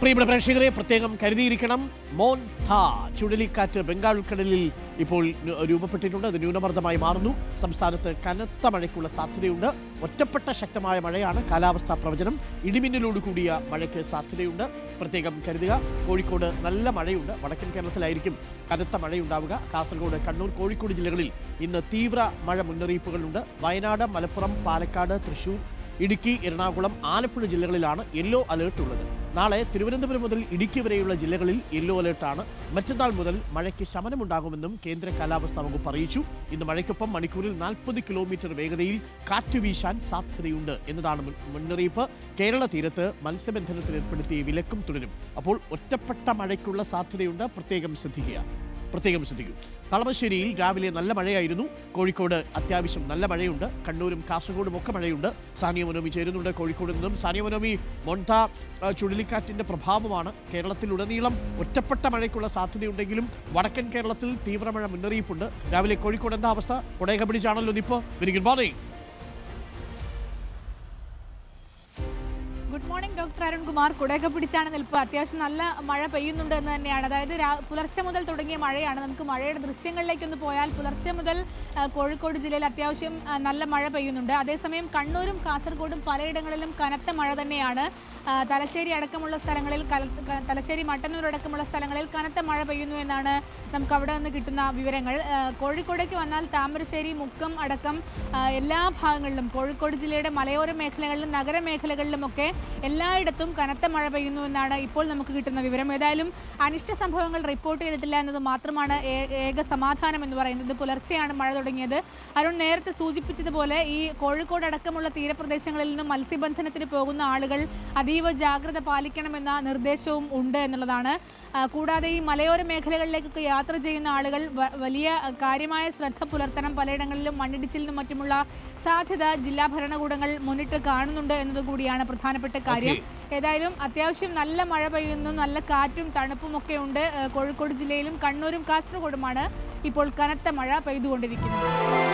പ്രിയപ്പെട്ട പ്രേക്ഷകരെ പ്രത്യേകം കരുതിയിരിക്കണം മോൻ ധാ ചുഴലിക്കാറ്റ് ബംഗാൾ ഉൾക്കടലിൽ ഇപ്പോൾ രൂപപ്പെട്ടിട്ടുണ്ട്. അത് ന്യൂനമർദ്ദമായി മാറുന്നു. സംസ്ഥാനത്ത് കനത്ത മഴയ്ക്കുള്ള സാധ്യതയുണ്ട്. ഒറ്റപ്പെട്ട ശക്തമായ മഴയാണ് കാലാവസ്ഥാ പ്രവചനം. ഇടിമിന്നലോട് കൂടിയ മഴയ്ക്ക് സാധ്യതയുണ്ട്. പ്രത്യേകം കരുതുക കോഴിക്കോട് നല്ല മഴയുണ്ട്. വടക്കൻ കേരളത്തിലായിരിക്കും കനത്ത മഴയുണ്ടാവുക. കാസർഗോഡ് കണ്ണൂർ കോഴിക്കോട് ജില്ലകളിൽ ഇന്ന് തീവ്ര മഴ മുന്നറിയിപ്പുകളുണ്ട്. വയനാട് മലപ്പുറം പാലക്കാട് തൃശൂർ ഇടുക്കി എറണാകുളം ആലപ്പുഴ ജില്ലകളിലാണ് യെല്ലോ അലേർട്ട് ഉള്ളത് നാളെ തിരുവനന്തപുരം മുതൽ ഇടുക്കി വരെയുള്ള ജില്ലകളിൽ യെല്ലോ അലേർട്ടാണ് മറ്റന്നാൾ മുതൽ മഴയ്ക്ക് ശമനമുണ്ടാകുമെന്നും കേന്ദ്ര കാലാവസ്ഥാ വകുപ്പ് അറിയിച്ചു. ഇന്ന് മഴയ്ക്കൊപ്പം മണിക്കൂറിൽ നാൽപ്പത് കിലോമീറ്റർ വേഗതയിൽ കാറ്റ് വീശാൻ സാധ്യതയുണ്ട് എന്നതാണ് മുന്നറിയിപ്പ്. കേരള തീരത്ത് മത്സ്യബന്ധനത്തിൽ ഏർപ്പെടുത്തിയ വിലക്കും തുടരും. അപ്പോൾ ഒറ്റപ്പെട്ട മഴയ്ക്കുള്ള സാധ്യതയുണ്ട്. പ്രത്യേകം ശ്രദ്ധിക്കുക. പ്രത്യേകം ശ്രദ്ധിക്കും. കളമശ്ശേരിയിൽ രാവിലെ നല്ല മഴയായിരുന്നു. കോഴിക്കോട് അത്യാവശ്യം നല്ല മഴയുണ്ട്. കണ്ണൂരും കാസർഗോഡും ഒക്കെ മഴയുണ്ട്. സാനിയ മനോമി ചേരുന്നുണ്ട് കോഴിക്കോട് നിന്നും. സാനിയ മനോമി മൊണ്ട ചുഴലിക്കാറ്റിന്റെ പ്രഭാവമാണ്. കേരളത്തിലുടനീളം ഒറ്റപ്പെട്ട മഴയ്ക്കുള്ള സാധ്യതയുണ്ടെങ്കിലും വടക്കൻ കേരളത്തിൽ തീവ്രമഴ മുന്നറിയിപ്പുണ്ട്. രാവിലെ കോഴിക്കോട് എന്താ അവസ്ഥ? കൊടേ പിടിച്ചാണല്ലോ ഇപ്പോൾ very good morning. Doctor Arunkumar? കുടയൊക്കെ പിടിച്ചാണ് നിൽപ്പ്. അത്യാവശ്യം നല്ല മഴ പെയ്യുന്നുണ്ട് എന്ന് തന്നെയാണ്. അതായത് പുലർച്ചെ മുതൽ തുടങ്ങിയ മഴയാണ്. നമുക്ക് മഴയുടെ ദൃശ്യങ്ങളിലേക്കൊന്ന് പോയാൽ പുലർച്ചെ മുതൽ കോഴിക്കോട് ജില്ലയിൽ അത്യാവശ്യം നല്ല മഴ പെയ്യുന്നുണ്ട്. അതേസമയം കണ്ണൂരും കാസർഗോഡും പലയിടങ്ങളിലും കനത്ത മഴ തന്നെയാണ്. തലശ്ശേരി അടക്കമുള്ള സ്ഥലങ്ങളിൽ തലശ്ശേരി മട്ടന്നൂർ അടക്കമുള്ള സ്ഥലങ്ങളിൽ കനത്ത മഴ പെയ്യുന്നു എന്നാണ് നമുക്ക് അവിടെ നിന്ന് കിട്ടുന്ന വിവരങ്ങൾ. കോഴിക്കോടേക്ക് വന്നാൽ താമരശ്ശേരി മുക്കം അടക്കം എല്ലാ ഭാഗങ്ങളിലും കോഴിക്കോട് ജില്ലയുടെ മലയോര മേഖലകളിലും നഗരമേഖലകളിലുമൊക്കെ എല്ലായിടത്തും കനത്ത മഴ പെയ്യുന്നു എന്നാണ് ഇപ്പോൾ നമുക്ക് കിട്ടുന്ന വിവരം. ഏതായാലും അനിഷ്ട സംഭവങ്ങൾ റിപ്പോർട്ട് ചെയ്തിട്ടില്ല എന്നത് മാത്രമാണ് ഏക സമാധാനം എന്ന് പറയുന്നത്. പുലർച്ചെയാണ് മഴ തുടങ്ങിയത്. അരുൺ നേരത്തെ സൂചിപ്പിച്ചതുപോലെ ഈ കോഴിക്കോട് അടക്കമുള്ള തീരപ്രദേശങ്ങളിൽ നിന്നും മത്സ്യബന്ധനത്തിന് പോകുന്ന ആളുകൾ അതീവ ജാഗ്രത പാലിക്കണമെന്ന നിർദ്ദേശവും ഉണ്ട് എന്നുള്ളതാണ്. കൂടാതെ ഈ മലയോര മേഖലകളിലേക്കൊക്കെ യാത്ര ചെയ്യുന്ന ആളുകൾ വലിയ കാര്യമായ ശ്രദ്ധ പുലർത്തണം. പലയിടങ്ങളിലും മണ്ണിടിച്ചിലിനും മറ്റുമുള്ള സാധ്യത ജില്ലാ ഭരണകൂടങ്ങൾ മുന്നിട്ട് കാണുന്നുണ്ട് എന്നതുകൂടിയാണ് പ്രധാനപ്പെട്ട കാര്യം. ഏതായാലും അത്യാവശ്യം നല്ല മഴ പെയ്യുന്നു നല്ല കാറ്റും തണുപ്പും ഒക്കെ ഉണ്ട്. കോഴിക്കോട് ജില്ലയിലും കണ്ണൂരും കാസർഗോഡുമാണ് ഇപ്പോൾ കനത്ത മഴ പെയ്തുകൊണ്ടിരിക്കുന്നത്.